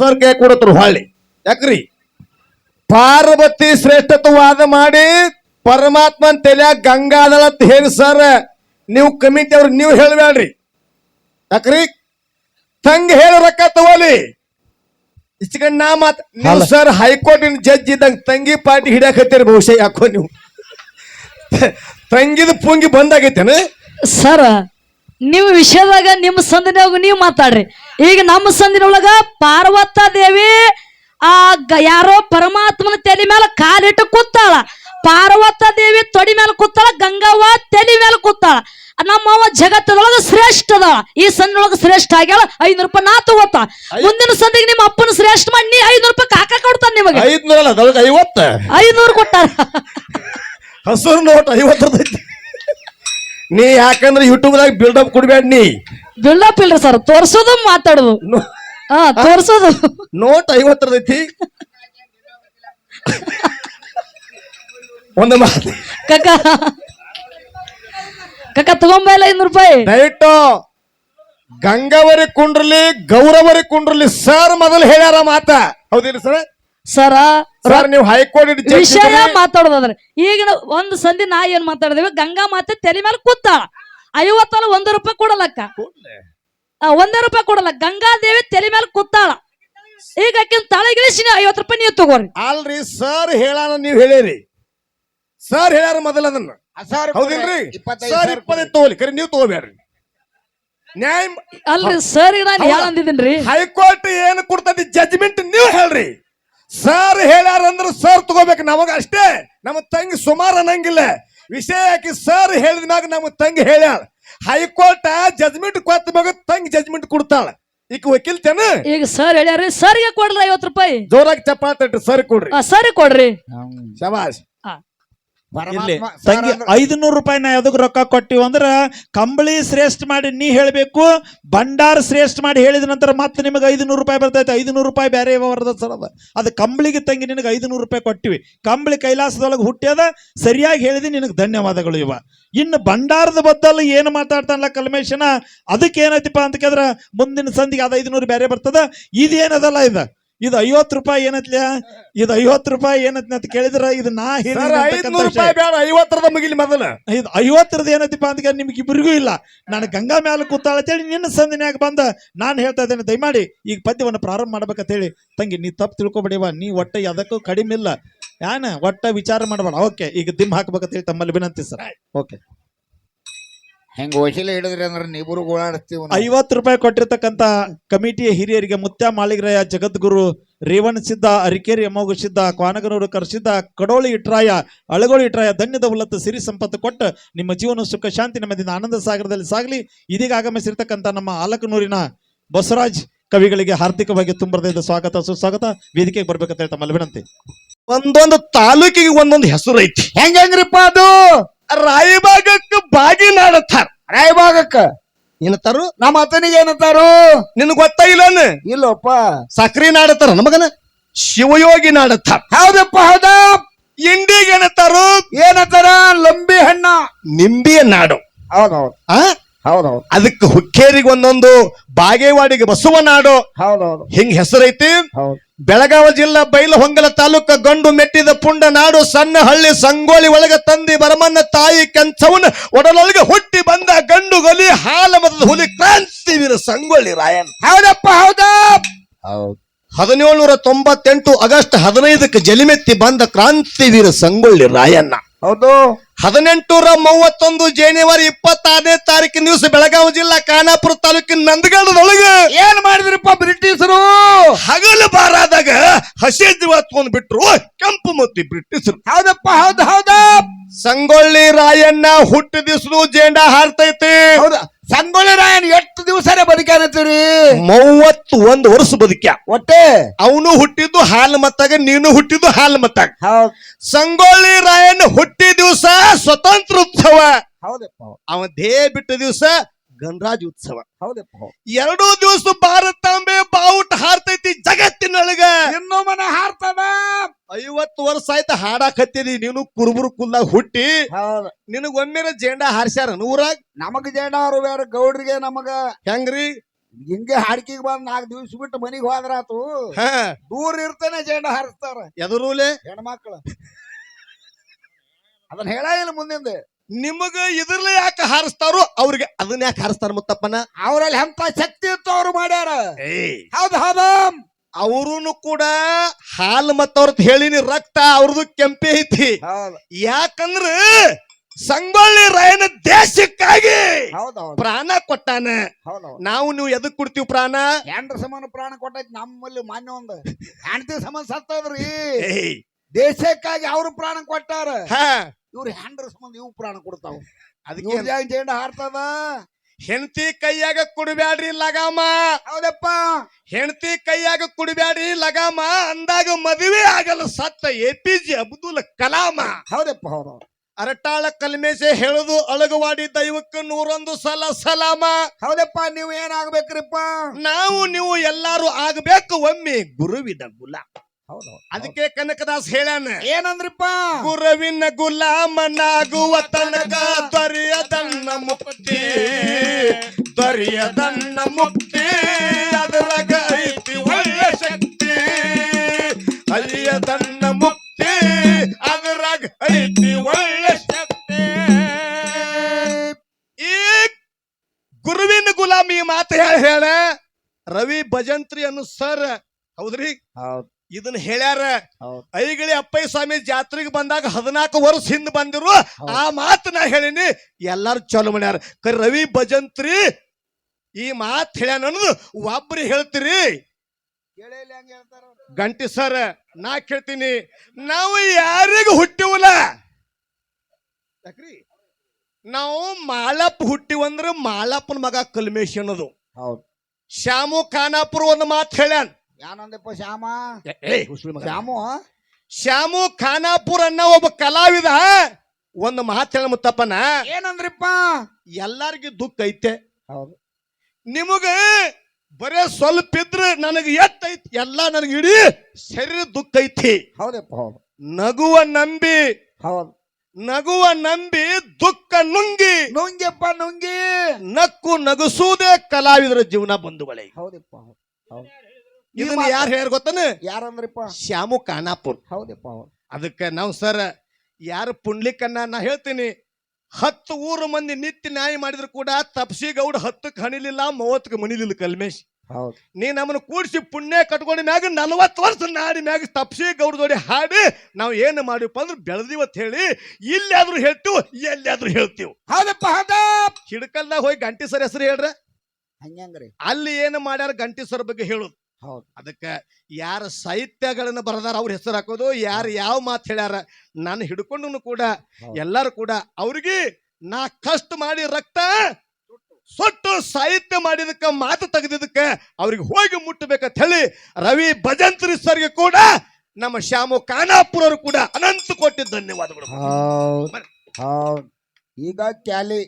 Sir ಕೈ ಕೊಡತ್ರು ಹೊಳ್ಳಿ. ಯಾಕ್ರಿ? ಪಾರ್ವತಿ ಶ್ರೇಷ್ಠತ್ವವಾದ ಮಾಡಿ ಪರಮಾತ್ಮನ ತಲ್ಯಾಗ ಗಂಗಾದಳ ಅಂತ ಹೇಳಿ ಸರ್ ನೀವು ಕಮಿಟಿ ಅವ್ರಿಗೆ ನೀವು ಹೇಳಬೇಡ್ರಿ ಯಾಕ್ರಿ? ತಂಗಿ ಹೇಳಿ ರೊಕ್ಕ ತಗೋಲಿ. ಇಷ್ಟಕಂಡ್ ನಾ ಮಾತ್ ನೀವು ಸರ್ ಸರ್ ಹೈಕೋರ್ಟಿನ ಜಡ್ಜ್ ಇದ್ದಂಗ ತಂಗಿ ಪಾರ್ಟಿ ಹಿಡಿಯಾಕತ್ತೀರಿ ಬಹುಶಃ ಯಾಕೋ ನೀವು. ತಂಗಿದ ಪುಂಗಿ ಬಂದಾಗೈತೇನು ಸರ್ ನೀವು ವಿಷಯದಾಗ ನಿಮ್ಮ ಸಂದಿನೊಳಗ ನೀವು ಮಾತಾಡ್ರಿ. ಈಗ ನಮ್ಮ ಸಂದಿನೊಳಗ ಪಾರ್ವತ ದೇವಿ ಆ ಯಾರೋ ಪರಮಾತ್ಮನ ತಲೆ ಮೇಲೆ ಕಾಲಿಟ್ಟು ಕೂತಾಳ. ಪಾರ್ವತ ದೇವಿ ತೊಡಿ ಮೇಲೆ ಕೂತಾಳ ಗಂಗವ್ವ ತಲೆ ಮೇಲೆ ಕೂತಾಳ. ನಮ್ಮವ್ವ ಜಗತ್ತದೊಳಗ ಶ್ರೇಷ್ಠ ಅದ ಈ ಸಂದಿನೊಳಗ ಶ್ರೇಷ್ಠ ಆಗ್ಯಾಳ ಐನೂರು ರೂಪಾಯಿ ನಾ ತಗೋತ ಮುಂದಿನ ಸಂದಿಗೆ ನಿಮ್ಮ ಅಪ್ಪನ ಶ್ರೇಷ್ಠ ಮಾಡಿ ನೀ ಐನೂರು ರೂಪಾಯಿ ಕಾಕ ಕೊಡ್ತಾನ ನಿಮಗೆ. ಐದ್ನೂರ ಐವತ್ತ? ಐನೂರು ಕೊಟ್ಟಾರ. ಹಸಿರು ನೋಟ್ ಐವತ್ತರದೈತಿ. ನೀ ಯಾಕಂದ್ರೆ ಯೂಟ್ಯೂಬ್ದಾಗ ಬಿಲ್ಡಪ್ ಕೊಡ್ಬೇಡ ನೀ. ಬಿಲ್ಡಪ್ ಇಲ್ರಿ ಸರ್ ತೋರ್ಸೋದು ಮಾತಾಡೋದು. ನೋ- ಹಾ ತೋರ್ಸೋದು. ನೋಟ್ ಐವತ್ತರದೈತಿ ಒಂದು ಮಾತು. ಕಕ್ಕ ಕಕ್ಕ ತಗೊಂಬಲ್ಲ ಐನೂರು ರೂಪಾಯಿ. ದಯವಿಟ್ಟು ಗಂಗಾವರಿ ಕುಂಡ್ರಲಿ ಗೌರವರಿ ಕುಂಡ್ರಲಿ ಸರ್ ಮೊದಲು ಹೇಳ್ಯಾರ ಮಾತ. ಹೌದಿಲ್ಲ ಸರ್ ಸರ ಸರ್ ನೀವು ಹೈಕೋರ್ಟ್ ವಿಷಯ ಮಾತಾಡೋದಾದ್ರೆ ಈಗ ಒಂದು ಸಂಧಿ ನಾ ಏನ್ ಮಾತಾಡಿದೇವಿ? ಗಂಗಾ ಮಾತೆ ತಲೆ ಮೇಲೆ ಕೂತಾಳ. ಐವತ್ತಲ್ಲ ಒಂದು ರೂಪಾಯಿ ಕೊಡಲಕ್ಕ. ಆ, ಒಂದೇ ರೂಪಾಯಿ ಕೊಡಲ್ಲ. ಗಂಗಾದೇವಿ ತಲೆ ಮೇಲೆ ಕೂತಾಳ. ಈಗ ಆಕಿನ ತಳಗಿಳಿಸಿ ಐವತ್ ಐವತ್ತು ರೂಪಾಯಿ ನೀವು ತಗೋರಿ. ಅಲ್ರಿ ಸರ್ ಹೇಳಾನ ನೀವು ಹೇಳಿರಿ. ಸರ್ ಹೇಳ್ಯಾರ ಮೊದಲ ಅದನ್ನ. ಹೌದಿಲ್ರಿ ಸರ್ ಇಪ್ಪತ್ತೈದು ತಗೋಲಿ. ಕರೆ ನೀವು ತಗೋಬೇಡ್ರಿ. ನ್ಯಾಯ ಅಲ್ರಿ ಸರ್? ಹೇಳಂದಿದ್ದೀನ್ರಿ. ಹೈಕೋರ್ಟ್ ಏನು ಕೊಡ್ತದೆ ಜಜ್ಮೆಂಟ್ ನೀವು ಹೇಳ್ರಿ. ಸರ್ ಹೇಳ್ಯಾರ ಅಂದ್ರೆ ಸರ್ ತಗೋಬೇಕು. ನಮಗ ಅಷ್ಟೇ. ನಮ್ಮ ತಂಗಿ ಸುಮಾರು ಅನ್ನಂಗಿಲ್ಲ. ವಿಷಯ ಯಾಕೆ ಸರ್ ಹೇಳಿದ ಮ್ಯಾಗ ನಮ್ಮ ತಂಗಿ ಹೇಳ್ಯಾಳ. ಹೈಕೋರ್ಟ್ ಜಜ್ಮೆಂಟ್ ಕೊತ್ತ ಮಗ ತಂಗಿ ಜಜ್ಮೆಂಟ್ ಕೊಡ್ತಾಳ. ಈಗ ವಕೀಲ್ತೇನ ಈಗ ಸರ್ ಹೇಳ್ಯಾರಿ ಸರ್ಗೆ ಕೊಡ್ರಿ ಐವತ್ತು ರೂಪಾಯಿ. ಜೋರಾಗಿ ಚಪ್ಪಾಳೆ ಸರ್ ಕೊಡ್ರಿ. ಆ, ಸರಿ ಕೊಡ್ರಿ. ಶಬಾಷ್. ಇಲ್ಲಿ ತಂಗಿ ಐದುನೂರು ರೂಪಾಯಿ ನಾ ಯಾವ್ದಕ್ಕೆ ರೊಕ್ಕ ಕೊಟ್ಟಿವಿ ಅಂದ್ರ ಕಂಬಳಿ ಶ್ರೇಷ್ಠ ಮಾಡಿ ನೀ ಹೇಳಬೇಕು ಭಂಡಾರ ಶ್ರೇಷ್ಠ ಮಾಡಿ ಹೇಳಿದ ನಂತರ ಮತ್ತೆ ನಿಮಗೆ ಐದುನೂರು ರೂಪಾಯಿ ಬರ್ತೈತೆ. ಐದುನೂರು ರೂಪಾಯಿ ಬೇರೆ ಬರ್ತದೆ ಸರ್ ಅದ. ಅದು ಕಂಬಳಿಗೆ ತಂಗಿ ನಿನಗೆ ಐದುನೂರು ರೂಪಾಯಿ ಕೊಟ್ಟಿವಿ. ಕಂಬಳಿ ಕೈಲಾಸದೊಳಗೆ ಹುಟ್ಟ್ಯದ ಸರಿಯಾಗಿ ಹೇಳಿದಿ ನಿನಗೆ ಧನ್ಯವಾದಗಳು ಇವ. ಇನ್ನು ಭಂಡಾರದ ಬದ್ದಲ್ಲಿ ಏನು ಮಾತಾಡ್ತಾನಲ್ಲ ಕಲ್ಮೇಶನ? ಅದಕ್ಕೆ ಏನೈತಿಪ್ಪ ಅಂತ ಕೇಳಿದ್ರೆ ಮುಂದಿನ ಸಂದಿಗೆ ಅದು ಐದುನೂರು ಬೇರೆ ಬರ್ತದ. ಇದೇನದಲ್ಲ ಇದು? ಇದು ಐವತ್ತು ರೂಪಾಯಿ ಏನತ್ಲ? ಇದು ಐವತ್ತು ರೂಪಾಯಿ ಏನತ್ನ ಅಂತ ಕೇಳಿದ್ರ? ಇದು ನಾ ಐದ್ನೂರು. ರೂಪಾಯಿ ಬೇಡ ಐವತ್ತರದ ಮುಗಿಲಿ ಮೊದಲ. ಇದು ಐವತ್ತರದ ಏನತಿಪ್ಪ ಅಂತ ನಿಮ್ಗೆ ಇಬ್ಬರಿಗೂ ಇಲ್ಲ. ನಾನು ಗಂಗಾ ಮ್ಯಾಲ ಕೂತಾಳ ಅಂತೇಳಿ ನಿನ್ನ ಸಂದಿನ್ಯಾಗ ಬಂದ. ನಾನು ಹೇಳ್ತಾ ಇದ್ದೇನೆ ದಯಮಾಡಿ ಈಗ ಪದ್ಯವನ್ನು ಪ್ರಾರಂಭ ಮಾಡ್ಬೇಕಂತ ಹೇಳಿ. ತಂಗಿ ನೀ ತಪ್ಪು ತಿಳ್ಕೊಬೇಡಿವ ನೀ ಒಟ್ಟ ಅದಕ್ಕೂ ಕಡಿಮೆ ಇಲ್ಲ. ಯಾನ ಒಟ್ಟ ವಿಚಾರ ಮಾಡಬೇಡ. ಓಕೆ ಈಗ ದಿಮ್ ಹಾಕ್ಬೇಕಂತ ಹೇಳಿ ತಮ್ಮಲ್ಲಿ ವಿನಂತಿ ಸರ್. ಓಕೆ. ಹೆಂಗ ವಶೀಲ ಹಿಡಿದ್ರಿ ಅಂದ್ರೆ ನೀಬರು ಗೋಳಾಡಿಸ್ತೀವಿ. ಐವತ್ತು ರೂಪಾಯಿ ಕೊಟ್ಟಿರ್ತಕ್ಕಂತ ಕಮಿಟಿಯ ಹಿರಿಯರಿಗೆ ಮುತ್ಯ ಮಾಳಿಗರಾಯ ಜಗದ್ಗುರು ರೇವಣ್ ಸಿದ್ಧ ಅರಿಕೇರಿ ಅಮೋಘ ಸಿದ್ಧ ಕ್ವಾನಗನೂರು ಕರ್ಸಿದ್ದ ಕಡೋಳಿ ಇಟ್ರಾಯ ಅಳಗೋಳಿ ಇಟ್ರಾಯ ಧನ್ಯದ ಉಲ್ಲತ್ತ ಸಿರಿ ಸಂಪತ್ತು ಕೊಟ್ಟು ನಿಮ್ಮ ಜೀವನ ಸುಖ ಶಾಂತಿ ನೆಮ್ಮದಿನ ಆನಂದ ಸಾಗರದಲ್ಲಿ ಸಾಗಲಿ. ಇದೀಗ ಆಗಮಿಸಿರ್ತಕ್ಕಂಥ ನಮ್ಮ ಆಲಕನೂರಿನ ಬಸವರಾಜ್ ಕವಿಗಳಿಗೆ ಹಾರ್ದಿಕವಾಗಿ ತುಂಬರದಿಂದ ಸ್ವಾಗತ ಸುಸ್ವಾಗತ. ವೇದಿಕೆಗೆ ಬರ್ಬೇಕಂತ ಹೇಳ್ತಾ ತಮ್ಮಲ್ಲಿ ವಿನಂತಿ ಒಂದೊಂದು ತಾಲೂಕಿಗೆ ಒಂದೊಂದು ಹೆಸರು ಐತಿ. ಹೆಂಗ್ ಹೆಂಗ್ರಿಪ್ಪ ಅದು? ರಾಯಬಾಗಕ್ಕೆ ಬಾಗಿನಾಡತ್ತಾರ ರಾಯಭಾಗಕ್ಕ? ಏನತ್ತಾರು? ನಮ್ಮ ಅತನಿಗೆ ಏನತ್ತಾರು? ನಿನ್ ಗೊತ್ತಾಗಿಲ್ಲ ಇಲ್ಲಪ್ಪ. ಸಕ್ರಿ ನಾಡತ್ತಾರ ನಮಗನ? ಶಿವಯೋಗಿ ನಾಡತ್ತಾರ. ಹೌದಪ್ಪ ಹೌದ? ಇಂಡಿಗೆ ಏನತ್ತಾರು? ಏನತ್ತಾರ? ಲಂಬಿ ಹಣ್ಣ. ನಿಂಬಿಯ ನಾಡು. ಹೌದೌದು. ಆ? ಹೌದೌದು. ಅದಕ್ಕೆ ಹುಕ್ಕೇರಿಗೆ ಒಂದೊಂದು ಬಾಗೇವಾಡಿಗೆ ಬಸವನಾಡು. ಹೌದೌದು. ಹಿಂಗ್ ಹೆಸರೈತಿ ಬೆಳಗಾವಿ ಜಿಲ್ಲಾ ಬೈಲಹೊಂಗಲ ತಾಲೂಕ ಗಂಡು ಮೆಟ್ಟಿದ ಪುಂಡ ನಾಡು ಸಣ್ಣ ಹಳ್ಳಿ ಸಂಗೋಳಿ ಒಳಗ ತಂದಿ ಬರಮನ್ನ ತಾಯಿ ಕೆಂಚವನ ಒಡಲೊಳಗೆ ಹುಟ್ಟಿ ಬಂದ ಗಂಡು ಗಲಿ ಹಾಲ ಮತದ ಹುಲಿ ಕ್ರಾಂತಿವೀರ ಸಂಗೊಳ್ಳಿ ರಾಯನ್ ಹೌದಪ್ಪ ಹೌದಾ. ಹೌದು. ಹದಿನೇಳುನೂರ ತೊಂಬತ್ತೆಂಟು ಆಗಸ್ಟ್ ಹದಿನೈದಕ್ಕೆ ಜಲಿಮೆತ್ತಿ ಬಂದ ಕ್ರಾಂತಿವೀರ ಸಂಗೊಳ್ಳಿ ರಾಯಣ್ಣ. ಹೌದು. ಹದಿನೆಂಟುನೂರ ಮೂವತ್ತೊಂದು ಜನವರಿ ಇಪ್ಪತ್ತಾರನೇ ತಾರೀಕಿನ ದಿವಸ ಬೆಳಗಾವಿ ಜಿಲ್ಲಾ ಖಾನಾಪುರ ತಾಲೂಕಿನ ನಂದಗಡದೊಳಗೆ ಏನ್ ಮಾಡಿದ್ರಪ್ಪ ಬ್ರಿಟಿಷರು? ಹಗಲು ಬಾರಾದಾಗ ಹಸಿ ಜೀವ ತಗೊಂಡ್ ಬಿಟ್ರು ಕೆಂಪು ಮತ್ತಿ ಬ್ರಿಟಿಷರು. ಹೌದಪ್ಪ ಹೌದು ಹೌದ. ಸಂಗೊಳ್ಳಿ ರಾಯಣ್ಣ ಹುಟ್ಟು ದಿವಸ ಜೇಂಡ ಹಾರ್ತೈತಿ. ಹೌದಾ. ಸಂಗೊಳ್ಳಿ ರಾಯನ್ ಎಷ್ಟು ದಿವಸನೇ ಬದುಕಾನತ್ತೀರಿ ಮೂವತ್ತು ಒಂದು ವರ್ಷ ಬದುಕ್ಯ. ಒಟ್ಟೆ? ಅವನು ಹುಟ್ಟಿದ್ದು ಹಾಲು ಮತ್ತಾಗ ನೀನು ಹುಟ್ಟಿದ್ದು ಹಾಲು ಮತ್ತಾಗ. ಹೌದ್. ಸಂಗೊಳ್ಳಿ ರಾಯನ್ ಹುಟ್ಟಿ ದಿವಸ ಸ್ವತಂತ್ರ ಉತ್ಸವ ಹೌದಪ್ಪ. ಅವ ದೇ ಬಿಟ್ಟ ದಿವಸ ಗಣರಾಜ್ ಉತ್ಸವ. ಹೌದಪ್ಪ. ಹೌದು. ಎರಡೂ ದಿವಸ ಭಾರತಾಂಬೆ ಬಾವುಟ ಹಾರ್ತೈತಿ ಜಗತ್ತಿನೊಳಗ. ಇನ್ನೊಮ್ಮನ ಮನ ಹಾರ್ತದ? ಐವತ್ತು ವರ್ಷ ಆಯ್ತು ಹಾಡಾಕತ್ತೀರಿ ನೀನು ಕುರುಬುರು ಕುಲ್ದಾಗ ಹುಟ್ಟಿ. ಹೌದು. ನಿನಗ್ ಒಮ್ಮೆರ ಜೇಂಡ ಹಾರಿಸ್ಯಾರ ಊರಾಗ ನಮಗ ಜೇಡಾರು ಬೇಡ ಗೌಡ್ರಿಗೆ ನಮಗ. ಹೆಂಗ್ರಿ? ಹಿಂಗೆ ಹಾಡ್ಕಿಗೆ ಬಂದ್ ನಾಲ್ಕು ದಿವ್ಸ ಬಿಟ್ಟು ಮನಿಗ್ ಹೋದ್ರಾತು ಹಾ. ದೂರ ಇರ್ತಾನೆ ಹಾರಸ್ತಾರ. ಹಾರಿಸ್ತಾರ ಎದುರುಲೆ ಹೆಣ್ಮಕ್ಳು. ಅದನ್ನ ಹೇಳ ಇಲ್ಲ ಮುಂದಿಂದ. ನಿಮಗ ಇದ್ರಲ್ಲೇ ಯಾಕೆ ಹಾರಿಸ್ತಾರೋ ಅವ್ರಿಗೆ ಅದನ್ನ ಯಾಕೆ ಹಾರಿಸ್ತಾರ ಮುತ್ತಪ್ಪನ? ಅವ್ರಲ್ಲಿ ಎಂತ ಶಕ್ತಿ ಇತ್ತು ಅವ್ರು ಮಾಡ್ಯಾರ. ಏಯ್. ಹೌದ್ ಹೌದು? ಅವರುನು ಕೂಡ ಹಾಲು ಮತ್ತ ಅವ್ರದ್ ಹೇಳಿನಿ ರಕ್ತ ಅವ್ರದ್ದು ಕೆಂಪೆ ಐತಿ. ಹೌದು. ಯಾಕಂದ್ರ ಸಂಗೊಳ್ಳಿ ರಾಯನ ದೇಶಕ್ಕಾಗಿ ಪ್ರಾಣ ಕೊಟ್ಟಾನ. ನಾವು ನೀವು ಎದಕ್ ಕೊಡ್ತೀವಿ ಪ್ರಾಣ? ಹೆಂಡ್ರ ಸಮಾನ ಪ್ರಾಣ ಕೊಟ್ಟೈತಿ ನಮ್ಮಲ್ಲಿ ಮಾನ್ಯ ಒಂದು. ಹೆಂಡತಿ ಸಮಾನ ಸತ್ತದ್ರಿ ದೇಶಕ್ಕಾಗಿ ಅವ್ರು ಪ್ರಾಣ ಕೊಟ್ಟಾರ. ಹಾ. ಇವ್ರು ಹೆಂಡ್ರ ಸಂಬಂಧ ಇವು ಪ್ರಾಣ ಕೊಡ್ತಾವ. ಅದಕ್ಕೆ ಜಾಗ ಹಾರ್ತದ. ಹೆಂಡತಿ ಕೈಯಾಗ ಕುಡಬ್ಯಾಡ್ರಿ ಲಗಾಮ. ಹೌದಪ್ಪ. ಹೆಂಡತಿ ಕೈಯಾಗ ಕುಡಬ್ಯಾಡ್ರಿ ಲಗಾಮ ಅಂದಾಗ ಮದುವೆ ಆಗಲ್ಲ ಸತ್ತ A P J Abdul Kalam. ಹೌದಪ್ಪ ಹೌದು ಅರಟಾಳ ಕಲ್ಮೇಶೆ ಹೇಳುದು ಅಳಗವಾಡಿ ದೈವಕ್ಕೆ ನೂರೊಂದು ಸಲ ಸಲಾಮ. ಹೌದಪ್ಪ ನೀವು ಏನಾಗ್ಬೇಕ್ರಿಪ್ಪ ನಾವು ನೀವು ಎಲ್ಲಾರು ಆಗ್ಬೇಕು ಒಮ್ಮೆ ಗುರುವಿದ ಗುಲ. ಹೌದು. ಅದಕ್ಕೆ ಕನಕದಾಸ್ ಹೇಳ್ಯಾನ. ಏನಂದ್ರಿಪ್ಪ? ಗುರುವಿನ ಗುಲಾಮನಾಗುವ ತನಕ ದೊರೆಯದನ್ನ ಮುಕ್ತಿ ಅದರಾಗ ಐತಿ ಒಳ್ಳೆ ಶಕ್ತಿ. ಅಲ್ಲಿಯದನ್ನ ಮುಕ್ತಿ ಅದರಾಗ ಐತಿ ಒಳ್ಳೆ ಶಕ್ತಿ. ಈ ಗುರುವಿನ ಗುಲಾಮಿ ಮಾತು ಹೇಳ ಹೇಳ. ರವಿ ಭಜಂತ್ರಿ ಅನ್ನು ಸರ್ ಹೌದ್ರಿ? ಹೌದು. ಇದನ್ನ ಹೇಳ್ಯಾರ. ಐಗಳಿ ಅಪ್ಪಯ್ಯ ಸ್ವಾಮಿ ಜಾತ್ರೆಗೆ ಬಂದಾಗ ಹದಿನಾಲ್ಕು ವರ್ಷ ಹಿಂದ್ ಬಂದಿರು. ಆ ಮಾತು ನಾ ಹೇಳಿನಿ ಎಲ್ಲಾರು ಚಲೋ ಮಾಡ್ಯಾರ. ಕ ರವಿ ಭಜಂತ್ರಿ ಈ ಮಾತು ಹೇಳ್ಯಾನ ಅನ್ನೋದು ಒಬ್ರು ಹೇಳ್ತೀರಿ? ಗಂಟಿ ಸರ್ ನಾ ಕೇಳ್ತೀನಿ. ನಾವು ಯಾರಿಗೂ ಹುಟ್ಟಿವಲ್ಲ? ನಾವು ಮಾಲಪ್ಪ ಹುಟ್ಟಿವಂದ್ರೆ ಮಾಲಪ್ಪನ ಮಗ ಕಲ್ಮೇಶ್ ಅನ್ನೋದು. ಹೌದು. ಶ್ಯಾಮು ಖಾನಾಪುರ ಒಂದು ಮಾತು ಹೇಳ್ಯಾನ. ಯಾನಂದಪ್ಪ ಶ್ಯಾಮ. ಶ್ಯಾಮು? ಶ್ಯಾಮು ಖಾನಾಪುರ ಅನ್ನ ಒಬ್ಬ ಕಲಾವಿದ ಒಂದು ಮಾತು ಹೇಳ ಮುತ್ತಪ್ಪನ. ಏನಂದ್ರಿಪ್ಪ? ಎಲ್ಲಾರ್ಗಿ ದುಃಖ ಐತೆ. ಹೌದು. ನಿಮಗ ಬರೇ ಸ್ವಲ್ಪ ಇದ್ರೆ ನನಗೆ ಎತ್ತೈತಿ ಎಲ್ಲ ನನಗೆ ಇಡೀ ಶರೀರ ದುಃಖ ಐತಿ. ಹೌದಪ್ಪ ಹೌದು. ನಗುವ ನಂಬಿ ಹೌದು. ನಗುವ ನಂಬಿ ದುಃಖ ನುಂಗಿ ನುಂಗಿಪ್ಪ ನುಂಗಿ. ನಕ್ಕು ನಗಸುವುದೇ ಕಲಾವಿದರ ಜೀವನ ಬಂಧುಗಳೇ. ಹೌದಪ್ಪ ಹೌದು ಹೌದು. ಇದನ್ನ ಯಾರು ಹೇಳ ಗೊತ್ತನ? ಯಾರಂದ್ರಪ್ಪ? ಶ್ಯಾಮು ಖಾನಾಪುರ್ ಹೌದಪ್ಪ ಹೌದು. ಅದಕ್ಕೆ ನಾವು ಸರ್ ಯಾರು ಪುಂಡ್ಲಿಕ್ಕನ್ನ ನಾ ಹೇಳ್ತೀನಿ ಹತ್ತು ಊರು ಮಂದಿ ನಿತ್ಯ ನ್ಯಾಯ ಮಾಡಿದ್ರು ಕೂಡ ತಪ್ಸಿ ಗೌಡ ಹತ್ತಕ್ಕೆ ಹಣಿಲಿಲ್ಲ ಮೂವತ್ತಕ್ಕೆ ಮಣಿಲಿಲ್ಲ ಕಲ್ಮೇಶ್. ಹೌದು. ನೀ ನಮ್ಮನ್ನ ಕೂಡಿಸಿ ಪುಣ್ಯ ಕಟ್ಕೊಂಡ ಮ್ಯಾಗ ನಲವತ್ತು ವರ್ಷ ನಾಡಿ ಮ್ಯಾಗ ತಪ್ಸಿ ಗೌಡ ಜೋಡಿ ಹಾಡಿ ನಾವು ಏನು ಮಾಡಿವಪ್ಪ ಅಂದ್ರೆ ಬೆಳೆದಿವತ್ ಹೇಳಿ ಇಲ್ಲಾದ್ರೂ ಹೇಳ್ತೀವಿ ಎಲ್ಲಿಯಾದ್ರೂ ಹೇಳ್ತೀವಿ. ಹೌದಪ್ಪ ಹೌದ? ಹಿಡ್ಕಲ್ದಾಗ ಹೋಗಿ ಗಂಟಿ ಸರ್ ಹೆಸರು ಹೇಳ್ರ? ಅಲ್ಲಿ ಏನು ಮಾಡ್ಯಾರ ಗಂಟಿ ಸರ್ ಬಗ್ಗೆ ಹೇಳೋದು ಹೌದು. ಅದಕ್ಕೆ ಯಾರ ಸಾಹಿತ್ಯಗಳನ್ನ ಬರದಾರ ಅವ್ರ ಹೆಸರು ಹಾಕೋದು ಯಾರು ಯಾವ ಮಾತು ಹೇಳ್ಯಾರ ನಾನು ಹಿಡ್ಕೊಂಡು ಕೂಡ. ಎಲ್ಲರೂ ಕೂಡ ಅವ್ರಿಗೆ ನಾ ಕಷ್ಟ ಮಾಡಿ ರಕ್ತ ಸೊಟ್ಟು ಸಾಹಿತ್ಯ ಮಾಡಿದಕ್ಕ ಮಾತು ತೆಗೆದಿದ್ದಕ್ಕ ಅವ್ರಿಗೆ ಹೋಗಿ ಮುಟ್ಟಬೇಕಂತ ಹೇಳಿ ರವಿ ಭಜಂತ್ರಿ ಸರ್ಗೆ ಕೂಡ ನಮ್ಮ ಶ್ಯಾಮು ಕಾನಾಪುರರು ಕೂಡ ಅನಂತ ಕೋಟಿ ಧನ್ಯವಾದಗಳು. ಹೌದು. ಹೌದು. ಈಗ ಕ್ಯಾಲಿ